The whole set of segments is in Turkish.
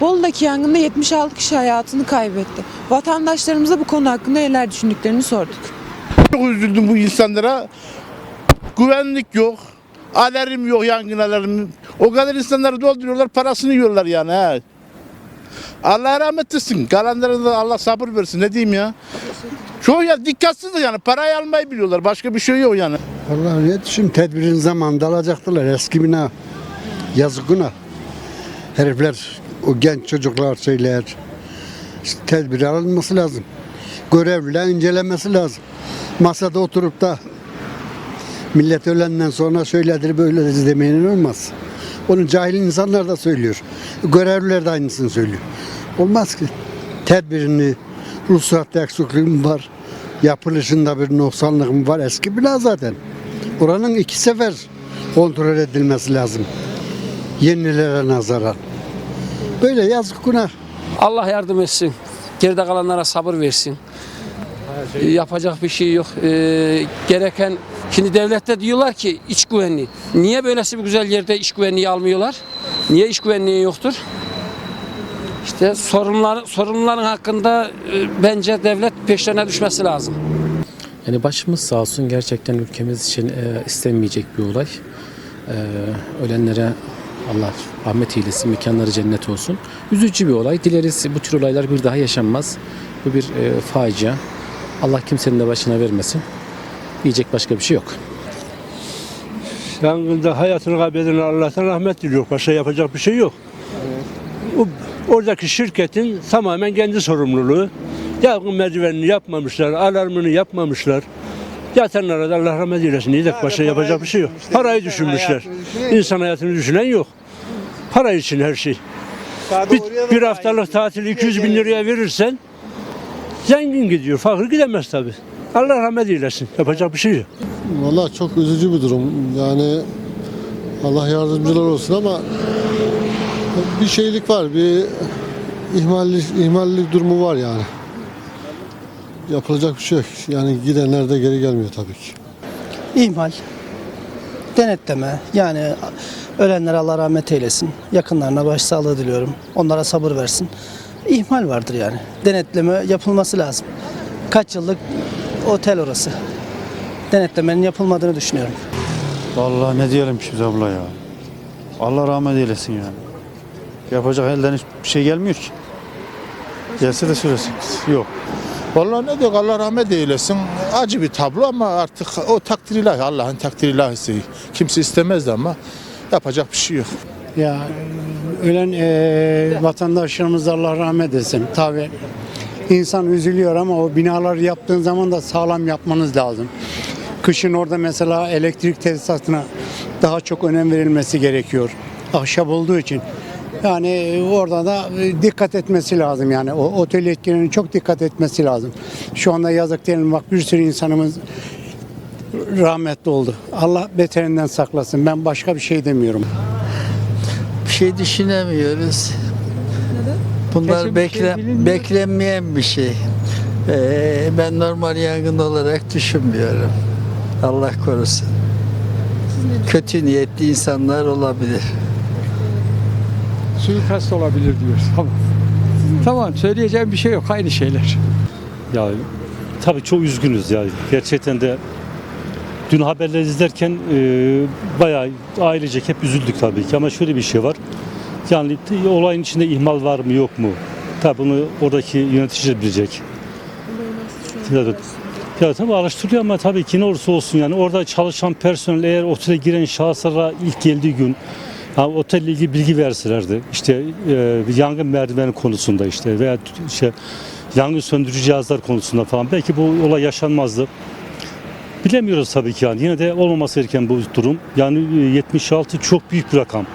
Bolu'daki yangında 76 kişi hayatını kaybetti. Vatandaşlarımıza bu konu hakkında neler düşündüklerini sorduk. Çok üzüldüm bu insanlara. Güvenlik yok. Alarm yok yangın alarmı. O kadar insanları dolduruyorlar parasını yiyorlar yani. He. Allah rahmet etsin. Kalanlara da Allah sabır versin. Ne diyeyim ya? Çoğu ya dikkatsiz de yani parayı almayı biliyorlar. Başka bir şey yok yani. Vallahi ne düşün tedbirin zamanında alacaktılar eski bina. Yazık günah. Herifler o genç çocuklar şeyler. Tedbir alınması lazım. Görevliler incelemesi lazım. Masada oturup da millet ölenden sonra şöyledir böyledir demeyin olmaz. Onu cahil insanlar da söylüyor. Görevliler de aynısını söylüyor. Olmaz ki. Tedbirini, ruhsatta eksikliğim var. Yapılışında bir noksanlığım var. Eski bina zaten. Oranın iki sefer kontrol edilmesi lazım. Yenilere nazaran. Böyle yazık günah. Allah yardım etsin. Geride kalanlara sabır versin. Ee, Yapacak bir şey yok. Ee, gereken şimdi devlette diyorlar ki iç güvenliği. Niye böylesi bir güzel yerde iç güvenliği almıyorlar? Niye iç güvenliği yoktur? İşte sorunlar sorunların hakkında e, bence devlet peşlerine düşmesi lazım. Yani başımız sağ olsun gerçekten ülkemiz için e, istenmeyecek bir olay. E, ölenlere Allah rahmet eylesin, mekanları cennet olsun. Üzücü bir olay. Dileriz bu tür olaylar bir daha yaşanmaz. Bu bir e, facia. Allah kimsenin de başına vermesin. Diyecek başka bir şey yok. Yangında hayatını kaybeden Allah'tan rahmet diliyor. Başka yapacak bir şey yok. O, oradaki şirketin tamamen kendi sorumluluğu. Yangın merdivenini yapmamışlar, alarmını yapmamışlar. Yatanlara da Allah rahmet eylesin. İyi de başka yapacak bir şey yok. Parayı düşünmüşler. İnsan hayatını düşünen yok. Para için her şey. Bir, bir haftalık tatili 200 bin liraya verirsen zengin gidiyor. Fakir gidemez tabii. Allah rahmet eylesin. Yapacak bir şey yok. Vallahi çok üzücü bir durum. Yani Allah yardımcılar olsun ama bir şeylik var, bir ihmallik, ihmallik durumu var yani. Yapılacak bir şey yok. Yani gidenler de geri gelmiyor tabii ki. İhmal, denetleme yani ölenlere Allah rahmet eylesin. Yakınlarına başsağlığı diliyorum. Onlara sabır versin. İhmal vardır yani. Denetleme yapılması lazım. Kaç yıllık otel orası. Denetlemenin yapılmadığını düşünüyorum. Vallahi ne diyelim şimdi abla ya. Allah rahmet eylesin yani. Yapacak elden hiçbir şey gelmiyor ki. Gelse de söylesin. Yok. Vallahi ne diyor Allah rahmet eylesin. Acı bir tablo ama artık o takdir ilahi. Allah'ın takdir ilahisi. Kimse istemezdi ama yapacak bir şey yok. Ya ölen eee vatandaşlarımız Allah rahmet etsin. Tabi insan üzülüyor ama o binaları yaptığın zaman da sağlam yapmanız lazım. Kışın orada mesela elektrik tesisatına daha çok önem verilmesi gerekiyor. Ahşap olduğu için. Yani orada da e, dikkat etmesi lazım yani. O otel yetkililerinin çok dikkat etmesi lazım. Şu anda yazık mi? Bak bir sürü insanımız rahmetli oldu. Allah beterinden saklasın. Ben başka bir şey demiyorum. bir şey düşünemiyoruz. Bunlar bekle, beklenmeyen bir şey. Ee, ben normal yangın olarak düşünmüyorum. Allah korusun. Kötü niyetli insanlar olabilir. Suikast olabilir diyoruz. Tamam. Tamam söyleyeceğim bir şey yok. Aynı şeyler. Ya tabii çok üzgünüz ya. Gerçekten de dün haberleri izlerken e, bayağı ailecek hep üzüldük tabii ki ama şöyle bir şey var. Yani t- olayın içinde ihmal var mı yok mu? Tabii bunu oradaki yöneticiler bilecek. Evet. Ya tabii araştırılıyor ama tabii ki ne olursa olsun yani orada çalışan personel eğer otele giren şahıslara ilk geldiği gün ha, otelle ilgili bilgi verselerdi işte e, yangın merdiveni konusunda işte veya şey, yangın söndürücü cihazlar konusunda falan belki bu olay yaşanmazdı. Bilemiyoruz tabii ki yani yine de olmaması gereken bu durum. Yani e, 76 çok büyük bir rakam.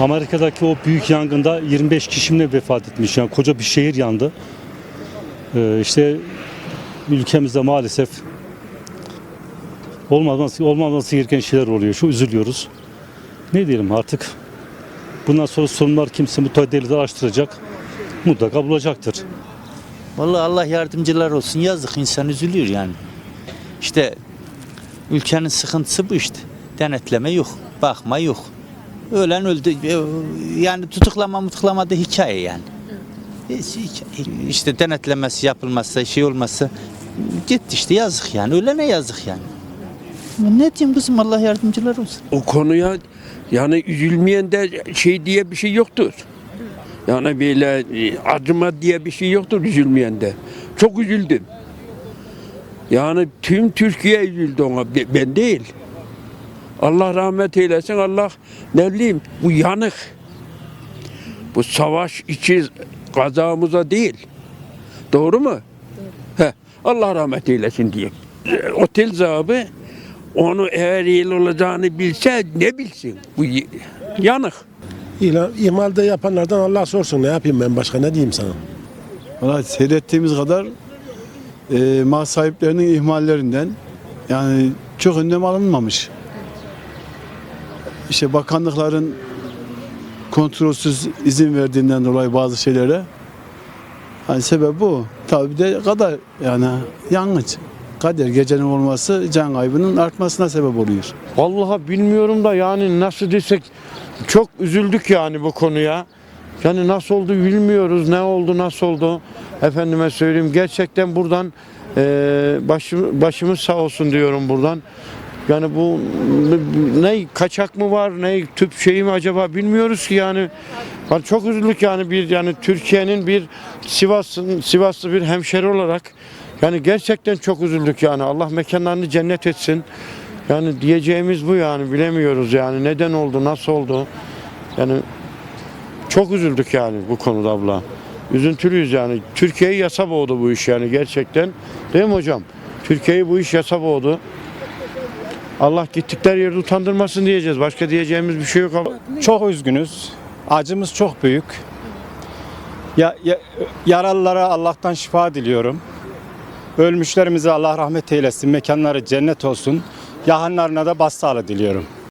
Amerika'daki o büyük yangında 25 kişi mi ne vefat etmiş yani koca bir şehir yandı. Ee, işte ülkemizde maalesef olmaması, olmaması gereken şeyler oluyor. Şu üzülüyoruz. Ne diyelim artık bundan sonra sorunlar kimse mutlaka devlet araştıracak. Mutlaka bulacaktır. Vallahi Allah yardımcılar olsun. Yazık insan üzülüyor yani. İşte ülkenin sıkıntısı bu işte. Denetleme yok, bakma yok. Ölen öldü. Yani tutuklama mutuklama da hikaye yani. İşte denetlemesi yapılmazsa, şey olmazsa gitti işte yazık yani. Ölene yazık yani. Ne diyeyim kızım Allah yardımcılar olsun. o konuya yani üzülmeyen de şey diye bir şey yoktur. Yani böyle e, acıma diye bir şey yoktur üzülmeyen de. Çok üzüldüm. Yani tüm Türkiye üzüldü ona. be- Ben değil. Allah rahmet eylesin. Allah ne bileyim bu yanık. Bu savaş içi kazamıza değil. Doğru mu? He, Allah rahmet eylesin diyeyim. Otel zabı onu eğer iyi olacağını bilse ne bilsin? Bu yanık. İmalde yapanlardan Allah sorsun ne yapayım ben başka ne diyeyim sana? Valla seyrettiğimiz kadar e, mal sahiplerinin ihmallerinden yani çok önlem alınmamış. İşte bakanlıkların kontrolsüz izin verdiğinden dolayı bazı şeylere hani sebep bu. Tabii de kadar yani yangın. Kader gecenin olması can kaybının artmasına sebep oluyor. Vallahi bilmiyorum da yani nasıl desek çok üzüldük yani bu konuya. Yani nasıl oldu bilmiyoruz. Ne oldu nasıl oldu. Efendime söyleyeyim gerçekten buradan eee başım, başımız sağ olsun diyorum buradan. Yani bu ne kaçak mı var ne tüp şeyi mi acaba bilmiyoruz ki yani. Yani çok üzüldük yani bir yani Türkiye'nin bir Sivas'ın Sivaslı bir hemşeri olarak yani gerçekten çok üzüldük yani. Allah mekanlarını cennet etsin. Yani diyeceğimiz bu yani bilemiyoruz yani neden oldu nasıl oldu. Yani çok üzüldük yani bu konuda abla. Üzüntülüyüz yani. Türkiye'yi yasa boğdu bu iş yani gerçekten. Değil mi hocam? Türkiye'yi bu iş yasa boğdu. Allah gittikleri yerde utandırmasın diyeceğiz. Başka diyeceğimiz bir şey yok ama. Çok üzgünüz. Acımız çok büyük. Ya, ya, yaralılara Allah'tan şifa diliyorum. Ölmüşlerimize Allah rahmet eylesin. Mekanları cennet olsun. Yahanlarına da başsağlığı diliyorum.